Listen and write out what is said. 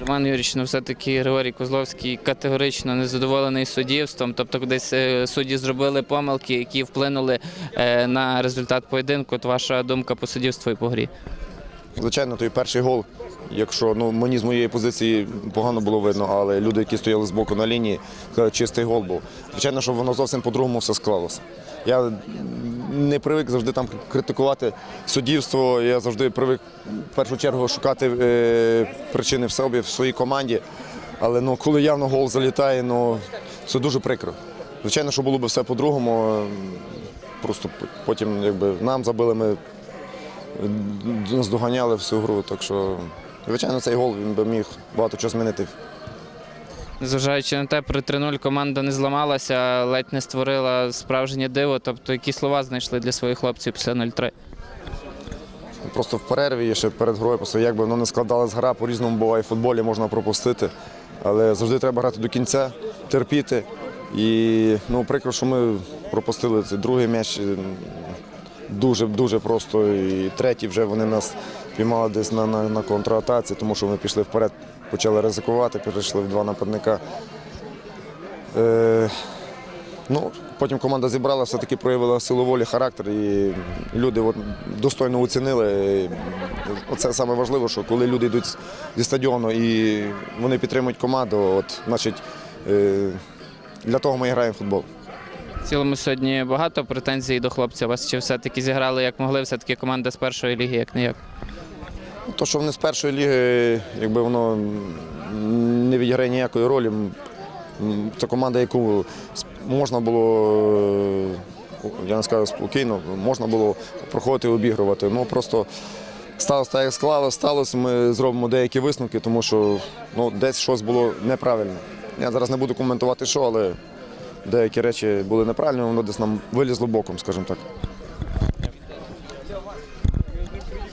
Роман Юрійович, ну все-таки Григорій Козловський категорично незадоволений суддівством. Тобто, десь е, судді зробили помилки, які вплинули е, на результат поєдинку. От ваша думка по суддівству і по грі. Звичайно, той перший гол, якщо ну мені з моєї позиції погано було видно, але люди, які стояли з боку на лінії, чистий гол був. Звичайно, що воно зовсім по-другому все склалося. Я не привик завжди там критикувати суддівство. Я завжди привик в першу чергу шукати е, причини в собі, в своїй команді. Але ну, коли явно гол залітає, ну це дуже прикро. Звичайно, що було б все по-другому. Просто потім, якби нам забили, ми нас доганяли всю гру. Так що, звичайно, цей гол він би міг багато чого змінити. Незважаючи на те, при 3-0 команда не зламалася, ледь не створила справжнє диво. Тобто, які слова знайшли для своїх хлопців після 0-3? Просто в перерві, ще перед грою, просто як би воно не складалась гра, по-різному буває в футболі, можна пропустити. Але завжди треба грати до кінця, терпіти. І ну, прикро, що ми пропустили цей другий м'яч. Дуже дуже просто. І третій вже вони нас піймали десь на, на, на контратаці, тому що ми пішли вперед, почали ризикувати, перейшли в два нападника. Е, Ну, потім команда зібрала, все-таки проявила силу волі, характер, і люди от, достойно оцінили. І Оце саме важливо, що коли люди йдуть зі стадіону і вони підтримують команду, от, значить, е, для того ми граємо в футбол. Цілому сьогодні багато претензій до хлопця. Вас чи все-таки зіграли як могли? Все-таки команда з першої ліги, як не як. То, що вони з першої ліги, якби воно не відіграє ніякої ролі. Це команда, яку можна було, е, я не скажу спокійно, можна було проходити і обігрувати. Ну просто сталося так, як склалося, сталося, ми зробимо деякі висновки, тому що ну, десь щось було неправильно. Я зараз не буду коментувати, що, але деякі речі були неправильні, воно десь нам вилізло боком, скажімо так.